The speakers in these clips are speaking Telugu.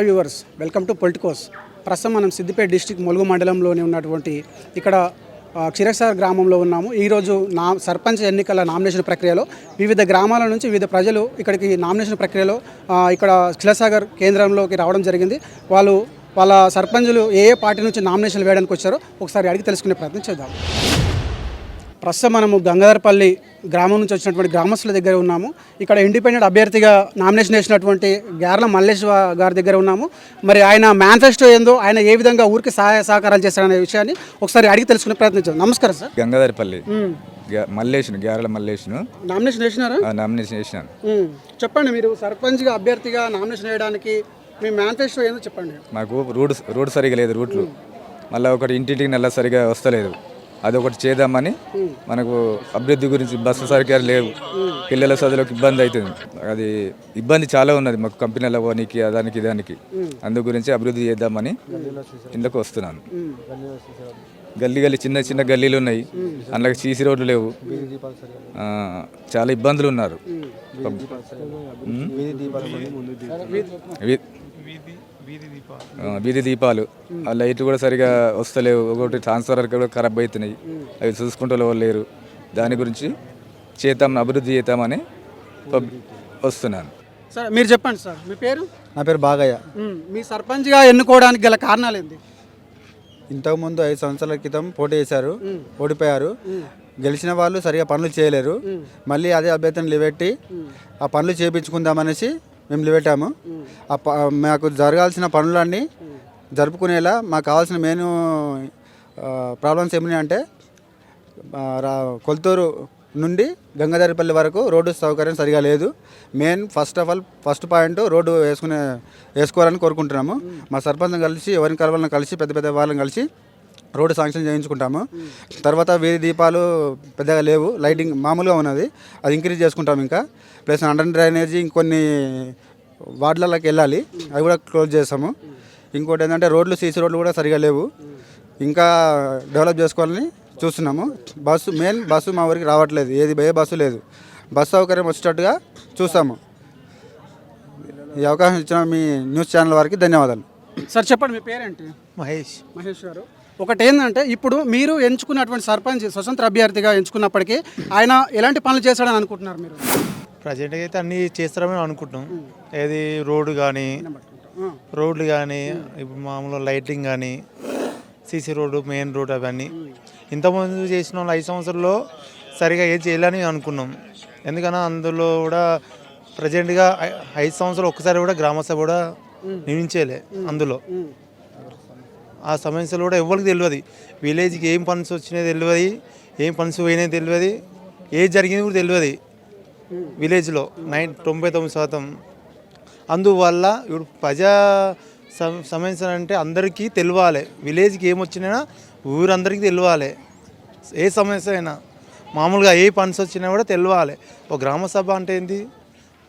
Hi viewers welcome to Politicos ప్రస్తుతం మనం సిద్దిపేట డిస్టిక్ ములుగు మండలంలోని ఉన్నటువంటి ఇక్కడ క్షీరసాగర్ గ్రామంలో ఉన్నాము. ఈరోజు నా సర్పంచ్ ఎన్నికల నామినేషన్ ప్రక్రియలో వివిధ గ్రామాల నుంచి వివిధ ప్రజలు ఇక్కడికి నామినేషన్ ప్రక్రియలో ఇక్కడ క్షీరసాగర్ కేంద్రంలోకి రావడం జరిగింది. వాళ్ళు వాళ్ళ సర్పంచులు ఏ ఏ పార్టీ నుంచి నామినేషన్లు వేయడానికి వచ్చారో ఒకసారి అడిగి తెలుసుకునే ప్రయత్నం చేద్దాం. ప్రస్తుతం మనము గంగాధరపల్లి గ్రామం నుంచి వచ్చినటువంటి గ్రామస్తుల దగ్గర ఉన్నాము. ఇక్కడ ఇండిపెండెంట్ అభ్యర్థిగా నామినేషన్ వేసినటువంటి గార్ల మల్లేష్ గారి దగ్గర ఉన్నాము. మరి ఆయన మేనిఫెస్టో ఏందో ఆయన ఏ విధంగా ఊరికి సహాయ సహకారాలు చేస్తారనే విషయాన్ని ఒకసారి అడిగి తెలుసుకునే ప్రయత్నం చేద్దాం. నమస్కారం సార్. గంగాధరపల్లి. మల్లేషును గ్యారల మల్లేషును నామినేషన్ వేసినారా? నామినేషన్ చేసినాను ఉమ్. చెప్పండి మీరు సర్పంచ్గా అభ్యర్థిగా నామినేషన్ వేయడానికి మీ మేనిఫెస్టో ఏందో చెప్పండి. మాకు రోడ్ రోడ్ సరిగా లేదు రూట్లు. మళ్ళీ ఒకటి ఇంటింటికి నెల సరిగా వస్తలేదు. అది ఒకటి చేద్దామని మనకు అభివృద్ధి గురించి బస్సు సౌకర్యాలు లేవు. పిల్లల చదువులకు ఇబ్బంది అవుతుంది. అది ఇబ్బంది చాలా ఉన్నది మాకు కంపెనీల పోనీకి దానికి దానికి అందు గురించి అభివృద్ధి చేద్దామని ఇందుకు వస్తున్నాను. గల్లీ గల్లీ చిన్న చిన్న గల్లీలు ఉన్నాయి. అందులో సీసీ రోడ్లు లేవు. చాలా ఇబ్బందులు ఉన్నారు. వీధి దీపాలు. ఆ లైట్లు కూడా సరిగా వస్తలేవు. ఒకటి ట్రాన్స్ఫర్ కూడా ఖరాబ్ అవుతున్నాయి అవి చూసుకుంటూ లేరు. దాని గురించి చేద్దాం అభివృద్ధి చేద్దామని వస్తున్నాను. సార్ మీరు చెప్పండి సార్. మీ పేరు? నా పేరు బాగయ్య. మీ సర్పంచ్గా ఎన్నుకోవడానికి గల కారణాలు ఏంది ఇంతకుముందు ఐదు సంవత్సరాల క్రితం పోటీ చేశారు. ఓడిపోయారు. గెలిచిన వాళ్ళు సరిగా పనులు చేయలేరు. మళ్ళీ అదే అభ్యర్థిని నిలబెట్టి ఆ పనులు చేయించుకుందామనేసి మేము నిలబెట్టాము. ఆ మాకు జరగాల్సిన పనులన్నీ జరుపుకునేలా మాకు కావాల్సిన మెయిన్ ప్రాబ్లమ్స్ ఏమిటి అంటే కొలతూరు కొల్తూరు నుండి గంగాధరపల్లి వరకు రోడ్డు సౌకర్యం సరిగా లేదు. Main first of all first point road వేసుకునే వేసుకోవాలని కోరుకుంటున్నాము. మా సర్పంచ్ కలిసి ఎవరిని కలవాలని కలిసి పెద్ద పెద్ద వాళ్ళని కలిసి రోడ్డు శాంక్షన్ చేయించుకుంటాము. తర్వాత వీధి దీపాలు పెద్దగా లేవు. లైటింగ్ మామూలుగా ఉన్నది. అది ఇంక్రీజ్ చేసుకుంటాము ఇంకా. ప్లస్ అండర్ డ్రైనేజీ ఇంకొన్ని వార్డులలోకి వెళ్ళాలి. అవి కూడా క్లోజ్ చేస్తాము. ఇంకోటి ఏంటంటే రోడ్లు సీసీ రోడ్లు కూడా సరిగా లేవు. ఇంకా డెవలప్ చేసుకోవాలని చూస్తున్నాము. బస్సు మెయిన్ బస్సు మా ఊరికి రావట్లేదు. ఏది ఏ బస్సు లేదు. బస్సు సౌకర్యం వచ్చేటట్టుగా చూస్తాము. ఈ అవకాశం ఇచ్చిన మీ న్యూస్ ఛానల్ వారికి ధన్యవాదాలు. సార్ చెప్పండి మీ పేరేంటి? మహేష్. మహేష్ గారు. ఒకటి ఏంటంటే ఇప్పుడు మీరు ఎంచుకున్నటువంటి సర్పంచ్ స్వతంత్ర అభ్యర్థిగా ఎంచుకున్నప్పటికీ ఆయన ఎలాంటి పనులు చేశాడని అనుకుంటున్నారు మీరు? ప్రజెంట్గా అయితే అన్నీ చేస్తారని అనుకుంటున్నాం. ఏది రోడ్డు కానీ రోడ్లు కానీ ఇప్పుడు మామూలు లైటింగ్ కానీ సీసీ రోడ్డు మెయిన్ రోడ్ అవన్నీ. ఇంతకుముందు చేసిన వాళ్ళు ఐదు సంవత్సరాల్లో సరిగా ఏం చేయాలని అనుకున్నాం. ఎందుకన్నా అందులో కూడా ప్రజెంట్గా ఐదు సంవత్సరాలు ఒక్కసారి కూడా గ్రామసభ కూడా నిర్మించేలే అందులో. ఆ సమస్యలు కూడా ఎవరికి తెలియదు. విలేజ్కి ఏం పనులు వచ్చినాయి తెలియదు. ఏం పనులు పోయినాయి తెలియదు. ఏది జరిగింది కూడా తెలియదు. విలేజ్లో నైన్ తొంభై తొమ్మిది శాతం. అందువల్ల ఇప్పుడు ప్రజా సమ- సమస్యలు అంటే అందరికీ తెలియాలి. విలేజ్కి ఏమొచ్చినా ఊరందరికీ తెలియాలి. ఏ సమస్య అయినా. మామూలుగా ఏ ఫండ్స్ వచ్చినా కూడా తెలియాలి. ఒక గ్రామ సభ అంటే ఏంటి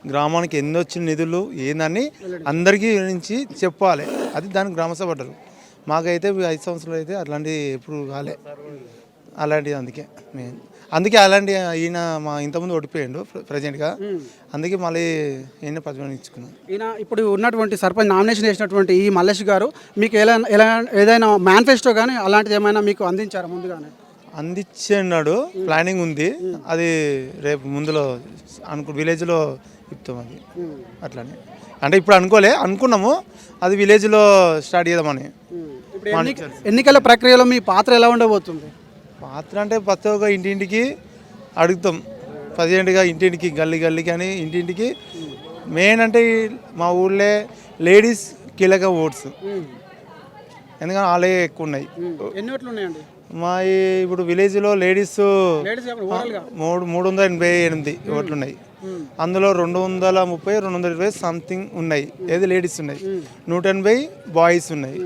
గ్రామానికి ఎన్ని వచ్చిన నిధులు ఏందని అందరికీ నుంచి చెప్పాలి. అది దానికి గ్రామ సభ అంటారు. మాకైతే ఐదు సంవత్సరాలు అయితే అట్లాంటివి ఎప్పుడు కాలే. అలాంటిది అందుకే మెయిన్ అందుకే అలాంటి ఈయన మా ఇంతకుముందు ఓడిపోయాడు ప్రజెంట్గా అందుకే మళ్ళీ ఈయన ప్రతిపాదించుకున్నాం ఈయన ఇప్పుడు ఉన్నటువంటి సర్పంచ్ నామినేషన్ చేసినటువంటి ఈ మల్లేష్ గారు మీకు ఎలా ఎలా ఏదైనా మేనిఫెస్టో కానీ అలాంటిది ఏమైనా మీకు అందించారా ముందుగానే? అందించాడు ప్లానింగ్ ఉంది. అది రేపు ముందులో అనుకు విలేజ్లో చెప్తాం అది. అట్లానే. అంటే ఇప్పుడు అనుకోలే అనుకున్నాము. అది విలేజ్లో స్టార్ట్ చేద్దామని. ఇప్పుడు ఎన్నికల ప్రక్రియలో మీ పాత్ర ఎలా ఉండబోతుంది? పాత్ర అంటే ప్రతి ఒక్క ఇంటింటికి అడుగుతాం. ప్రజెంట్గా ఇంటింటికి గల్లీ గల్లీకి అని ఇంటింటికి. మెయిన్ అంటే ఈ మా ఊళ్ళో లేడీస్ కీలక ఓట్స్. ఎందుకంటే వాళ్ళే ఎక్కువ ఉన్నాయి. ఎన్ని ఓట్లు ఉన్నాయండి? మా ఈ ఇప్పుడు విలేజ్లో లేడీస్ లేడీస్ చెప్పండి ఓవరాల్గా? మూడు మూడు వందల ఎనభై ఎనిమిది ఓట్లు ఉన్నాయి. అందులో రెండు వందల ముప్పై రెండు వందల ఇరవై సంథింగ్ ఉన్నాయి. ఏది లేడీస్ ఉన్నాయి? నూట ఎనభై బాయ్స్ ఉన్నాయి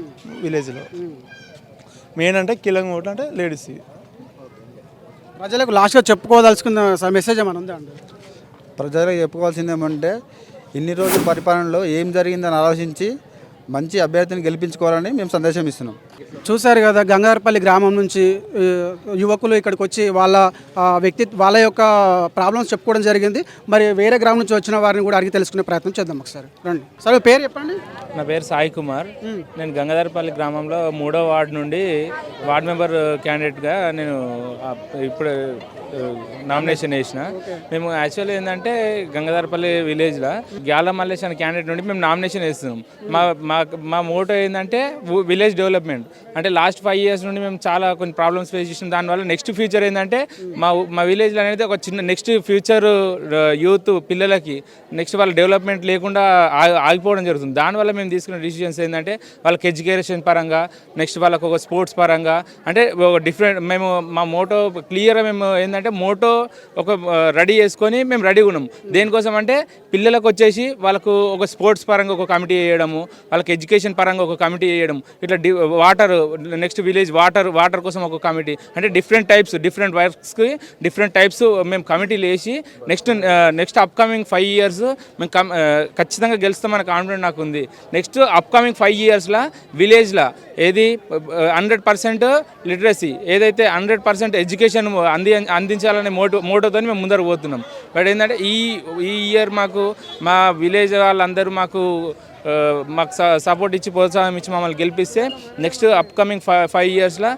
విలేజ్లో మెయిన్ అంటే కిలంగ్ ఓట్లు అంటే లేడీస్ ప్రజలకు లాస్ట్గా చెప్పుకోదలుచుకున్న మెసేజ్ ఏమైనా ఉందా అండి? ప్రజలకు చెప్పుకోవాల్సింది ఏమంటే ఇన్ని రోజుల పరిపాలనలో ఏం జరిగిందని ఆలోచించి మంచి అభ్యర్థిని గెలిపించుకోవాలని మేము సందేశం ఇస్తున్నాం. చూశారు కదా గంగారపల్లి గ్రామం నుంచి యువకులు ఇక్కడికి వచ్చి వాళ్ళ వ్యక్తి వాళ్ళ యొక్క ప్రాబ్లమ్స్ చెప్పుకోవడం జరిగింది. మరి వేరే గ్రామం నుంచి వచ్చిన వారిని కూడా అడిగి తెలుసుకునే ప్రయత్నం చేద్దాం ఒకసారి. రండి. సార్ పేరు చెప్పండి. నా పేరు సాయి కుమార్. నేను గంగాధరపల్లి గ్రామంలో మూడో వార్డు నుండి వార్డ్ మెంబర్ క్యాండిడేట్గా నేను ఇప్పుడు నామినేషన్ వేసిన. మేము యాక్చువల్లీ ఏంటంటే గంగాధరపల్లి విలేజ్లో గ్యాల మల్లేష్ అనే క్యాండిడేట్ నుండి మేము నామినేషన్ వేస్తున్నాం. మా మా మా మోటో ఏంటంటే విలేజ్ డెవలప్మెంట్. అంటే లాస్ట్ ఫైవ్ ఇయర్స్ నుండి మేము చాలా కొన్ని ప్రాబ్లమ్స్ ఫేస్ చేసిన. దానివల్ల నెక్స్ట్ ఫ్యూచర్ ఏంటంటే మా మా విలేజ్లో అనేది ఒక చిన్న నెక్స్ట్ ఫ్యూచర్ యూత్ పిల్లలకి నెక్స్ట్ వాళ్ళ డెవలప్మెంట్ లేకుండా ఆగిపోవడం జరుగుతుంది. దానివల్ల మేము తీసుకున్న డిసిషన్స్ ఏంటంటే వాళ్ళకి ఎడ్యుకేషన్ పరంగా నెక్స్ట్ వాళ్ళకు ఒక స్పోర్ట్స్ పరంగా అంటే ఒక డిఫరెంట్ మేము మా మోటో క్లియర్గా మేము ఏంటంటే మోటో ఒక రెడీ చేసుకొని మేము రెడీగా ఉన్నాం. దేనికోసం అంటే పిల్లలకు వచ్చేసి వాళ్ళకు ఒక స్పోర్ట్స్ పరంగా ఒక కమిటీ వేయడము వాళ్ళకి ఎడ్యుకేషన్ పరంగా ఒక కమిటీ వేయడం ఇట్లా the water next village water water కోసం ఒక కమిటీ అంటే డిఫరెంట్ టైప్స్ డిఫరెంట్ వర్క్స్కి డిఫరెంట్ టైప్స్ మేము కమిటీలు వేసి next next upcoming five years మేము కం- ఆ, uh, ఖచ్చితంగా గెలుస్తామని కాన్ఫిడెంట్ నాకు ఉంది. నెక్స్ట్ అప్కమింగ్ ఫైవ్ ఇయర్స్లో విలేజ్లో ఏది హండ్రెడ్ పర్సెంట్ లిటరసీ ఏదైతే హండ్రెడ్ పర్సెంట్ ఎడ్యుకేషన్ అంది అందించాలనే మోటో మోటోతో మేము ముందరకు పోతున్నాం. బట్ ఏంటంటే ఈ ఈ ఇయర్ మాకు మా విలేజ్ వాళ్ళందరూ మాకు మాకు సపోర్ట్ ఇచ్చి ప్రోత్సాహం ఇచ్చి మమ్మల్ని గెలిపిస్తే నెక్స్ట్ అప్కమింగ్ ఫైవ్ ఫైవ్ ఇయర్స్లో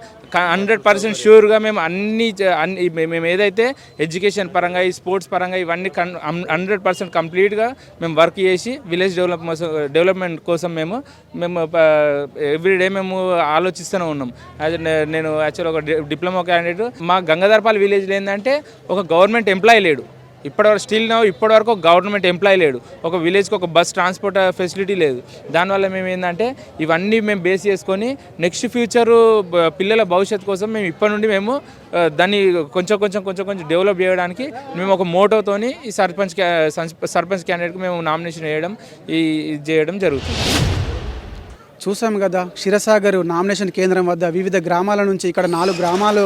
హండ్రెడ్ పర్సెంట్ ష్యూర్గా మేము అన్ని అన్ని మేము ఏదైతే ఎడ్యుకేషన్ పరంగా ఈ స్పోర్ట్స్ పరంగా ఇవన్నీ కన్ హండ్రెడ్ పర్సెంట్ కంప్లీట్గా మేము వర్క్ చేసి విలేజ్ డెవలప్ డెవలప్మెంట్ కోసం మేము మేము ఎవ్రీడే మేము ఆలోచిస్తూనే ఉన్నాం. అది నేను యాక్చువల్ ఒక డిప్లొమా క్యాండిడేట్ మా గంగాధర్పాల్ విలేజ్లో ఏంటంటే ఒక గవర్నమెంట్ ఎంప్లాయీ లేడు. ఇప్పటివరకు స్టిల్ నా ఇప్పటివరకు ఒక గవర్నమెంట్ ఎంప్లాయీ లేడు. ఒక విలేజ్కి ఒక బస్ ట్రాన్స్పోర్ట్ ఫెసిలిటీ లేదు. దానివల్ల మేము ఏంటంటే ఇవన్నీ మేము బేస్ చేసుకొని నెక్స్ట్ ఫ్యూచర్ పిల్లల భవిష్యత్తు కోసం మేము ఇప్పటి నుండి మేము దాన్ని కొంచెం కొంచెం కొంచెం కొంచెం డెవలప్ చేయడానికి మేము ఒక మోటోతోని ఈ సర్పంచ్ సర్పంచ్- క్యాండిడేట్కి మేము నామినేషన్ వేయడం ఈ ఇది చేయడం జరుగుతుంది. చూసాం కదా క్షీరసాగర్ నామినేషన్ కేంద్రం వద్ద వివిధ గ్రామాల నుంచి ఇక్కడ నాలుగు గ్రామాలు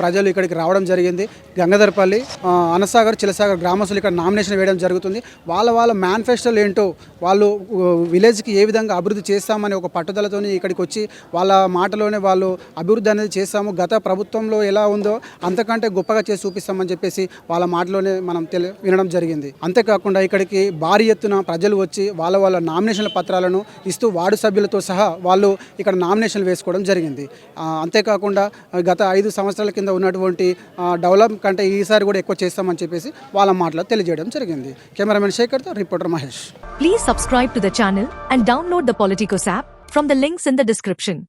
ప్రజలు ఇక్కడికి రావడం జరిగింది. గంగాధరపల్లి అనసాగర్ చిలసాగర్ గ్రామస్తులు ఇక్కడ నామినేషన్ వేయడం జరుగుతుంది. వాళ్ళ వాళ్ళ మేనిఫెస్టోలు ఏంటో వాళ్ళు విలేజ్కి ఏ విధంగా అభివృద్ధి చేస్తామని ఒక పట్టుదలతో ఇక్కడికి వచ్చి వాళ్ళ మాటలోనే వాళ్ళు అభివృద్ధి అనేది చేస్తాము. గత ప్రభుత్వంలో ఎలా ఉందో అంతకంటే గొప్పగా చేసి చూపిస్తామని చెప్పేసి వాళ్ళ మాటలోనే మనం తెలి వినడం జరిగింది. అంతేకాకుండా ఇక్కడికి భారీ ఎత్తున ప్రజలు వచ్చి వాళ్ళ వాళ్ళ నామినేషన్ల పత్రాలను ఇస్తూ వార్డు సభ్యులతో సహా వాళ్ళు ఇక్కడ నామినేషన్లు వేసుకోవడం జరిగింది. అంతేకాకుండా గత ఐదు సంవత్సరాల కింద ఉన్నటువంటి డెవలప్ కంటే ఈసారి కూడా ఎక్కువ చేస్తామని చెప్పేసి వాళ్ళ మాటలో తెలియజేయడం జరిగింది. Cameraman శేఖర్తో reporter Mahesh. Please subscribe to the channel and download the Politicos app from the links in the description